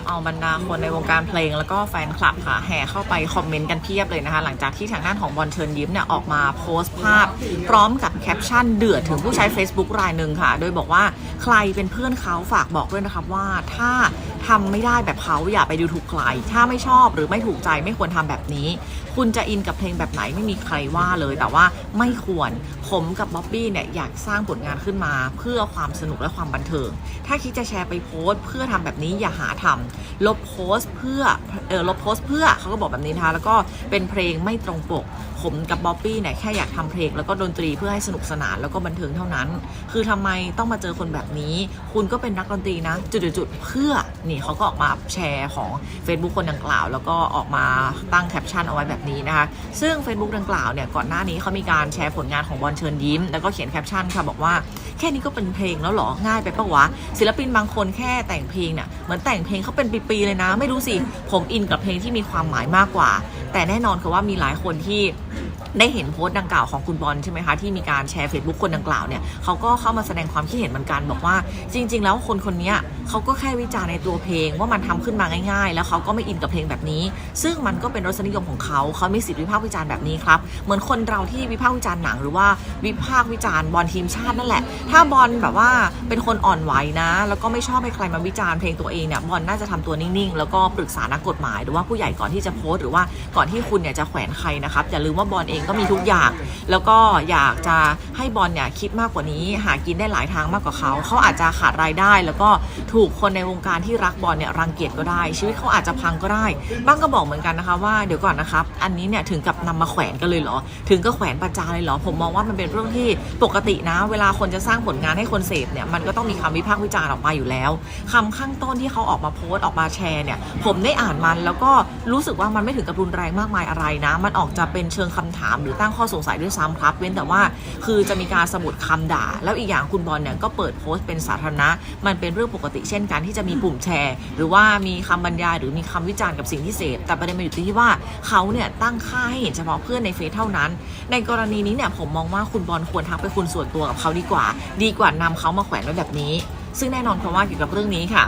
ำเอาบรรดาคนในวงการเพลง แล้วก็แฟนคลับค่ะแห่เข้าไปคอมเมนต์กันเพียบเลยนะคะ หลังจากที่ทางด้านของบอลเชิญยิ้มเนี่ยออกมาโพสต์ภาพ พร้อมกับแคปชั่นเดือดถึงผู้ใช้ Facebook รายหนึ่งค่ะ โดยบอกว่าใครเป็นเพื่อนเขาฝากบอกด้วยนะครับว่าถ้าทำไม่ได้แบบเขาอย่าไปดูถูกใคร ถ้าไม่ชอบหรือไม่ถูกใจไม่ควรทำแบบนี้ คุณจะอินกับเพลงแบบไหนไม่มีใครว่าเลย แต่ว่าไม่ควร ผมกับบ๊อบบี้เนี่ยอยากสร้างผลงานขึ้นมา เพื่อความสนุกและความบันเทิง ถ้าคิดจะแชร์ไปโพสต์ เพื่อทำแบบนี้อย่าหาทำลบโพสเพื่อเออลบโพสเพื่อเขาก็บอกแบบนี้นะคะแล้วก็เป็นเพลงไม่ตรงปก ผมกับบ๊อบบี้เนี่ยแค่อยากทำเพลงแล้วก็ดนตรีเพื่อให้สนุกสนานแล้วก็บันเทิงเท่านั้น คือทำไมต้องมาเจอคนแบบนี้ คุณก็เป็นนักดนตรีนะ จุดๆเพื่อนี่เขาก็ออกมาแชร์ของ Facebook คนดังกล่าว แล้วก็ออกมาตั้งแคปชั่นเอาไว้แบบนี้นะคะซึ่ง Facebook ดังกล่าวเนี่ยก่อนหน้านี้เขามีการแชร์ผลงานของบอลเชิญยิ้ม แล้วก็เขียนแคปชั่นค่ะบอกว่าแค่นี้ก็เป็นเพลงแล้วเหรอง่ายไปปะวะศิลปินบางคนแค่แต่งเพลงเนี่ยเหมือนแต่งเพลงเขาเป็นปีๆเลยนะ ไม่รู้สิ ผมอินกับเพลงที่มีความหมายมากกว่า แต่แน่นอนคือว่ามีหลายคนที่ ได้เห็นโพสต์ดังกล่าวของคุณบอลใช่ไหมคะที่มีการแชร์ Facebook คนดังกล่าวเนี่ยเขาก็เข้ามาแสดงความคิดเห็นเหมือนกันบอกว่า จริง ๆ แล้วคนคนนี้เขาก็แค่วิจารณ์ในตัวเพลง ว่ามันทำขึ้นมาง่าย ๆ แล้วเขาก็ไม่อินกับเพลงแบบนี้ ซึ่งมันก็เป็นรสนิยมของเขาเขามีสิทธิวิพากษ์วิจารณ์แบบนี้ครับเหมือนคนเราที่วิพากษ์วิจารณ์หนังหรือว่าวิพากษ์วิจารณ์บอลทีมชาตินั่นแหละ ถ้าบอลแบบว่าเป็นคนอ่อนไหวนะ แล้วก็ไม่ชอบให้ใครมาวิจารณ์เพลงตัวเองเนี่ยบอลน่าจะทำตัวนิ่งๆ แล้วก็ปรึกษานักกฎหมาย หรือว่าผู้ใหญ่ก่อนที่จะโพสต์หรือว่าก่อนที่คุณเนี่ยจะแขวนใครนะครับอย่าลืมว่าบอลเองก็มีทุกอย่าง แล้วก็อยากจะให้บอลเนี่ยคิดมากกว่านี้ หากินได้หลายทางมากกว่าเขา เขาอาจจะขาดรายได้ แล้วก็ถูกคนในวงการที่รักบอลเนี่ยรังเกียจก็ได้ ชีวิตเขาอาจจะพังก็ได้ บ้างก็บอกเหมือนกันนะคะว่าเดี๋ยวก่อนนะครับ อันนี้เนี่ยถึงกับนำมาแขวนกันเลยเหรอ ถึงก็แขวนประจานเลยเหรอ ผมมองว่ามันเป็นเรื่องที่ปกตินะ เวลาคนจะสร้างผลงานให้คนเสพเนี่ย มันก็ต้องมีคำวิพากษ์วิจารณ์ออกมาอยู่แล้วคำข้างต้นที่เขาออกมาโพสต์ออกมาแชร์เนี่ย ผมได้อ่านมันแล้วก็รู้สึกว่ามันไม่ถึงกับรุนแรงมากมายอะไรนะ มันออกจะเป็นเชิงคำถามหรือตั้งข้อสงสัยด้วยซ้ำครับ เว้นแต่ว่าคือจะมีการสมุดคำด่า แล้วอีกอย่างคุณบอลเนี่ยก็เปิดโพสต์เป็นสาธารณะ มันเป็นเรื่องปกติเช่นกันที่จะมีปุ่มแชร์ หรือว่ามีคำบรรยายหรือมีคำวิจารณ์กับสิ่งที่เสพแต่ประเด็นมันอยู่ที่ว่าเขาเนี่ยตั้งค่าให้เห็นเฉพาะเพื่อนในเฟซเท่านั้น ในกรณีนี้เนี่ยผมมองว่าคุณบอลควรทักไปคุณส่วนตัวกับเขาดีกว่า ดีกว่านำเขามาแขวนไว้แบบนี้ ซึ่งแน่นอนเพราะว่าเกี่ยวกับเรื่องนี้ค่ะ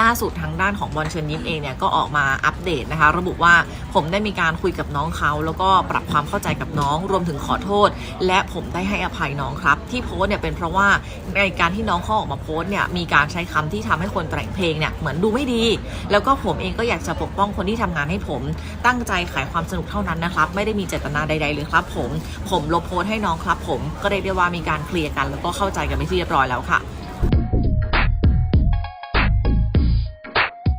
ล่าสุดทางด้านของบอลเชิญยิ้มเองเนี่ยก็ออกมาอัปเดตนะคะ ระบุว่าผมได้มีการคุยกับน้องเขาแล้วก็ปรับความเข้าใจกับน้องรวมถึงขอโทษ และผมได้ให้อภัยน้องครับ ที่โพสเนี่ยเป็นเพราะว่าในการที่น้องเขาออกมาโพสเนี่ยมีการใช้คำที่ทำให้คนแต่งเพลงเนี่ยเหมือนดูไม่ดี แล้วก็ผมเองก็อยากจะปกป้องคนที่ทำงานให้ผม ตั้งใจขายความสนุกเท่านั้นนะครับ ไม่ได้มีเจตนาใดๆเลยครับ ผม ผมลบโพสให้น้องครับ ผมก็เรียกว่ามีการเคลียร์กัน แล้วก็เข้าใจกันไปที่เรียบร้อยแล้วค่ะ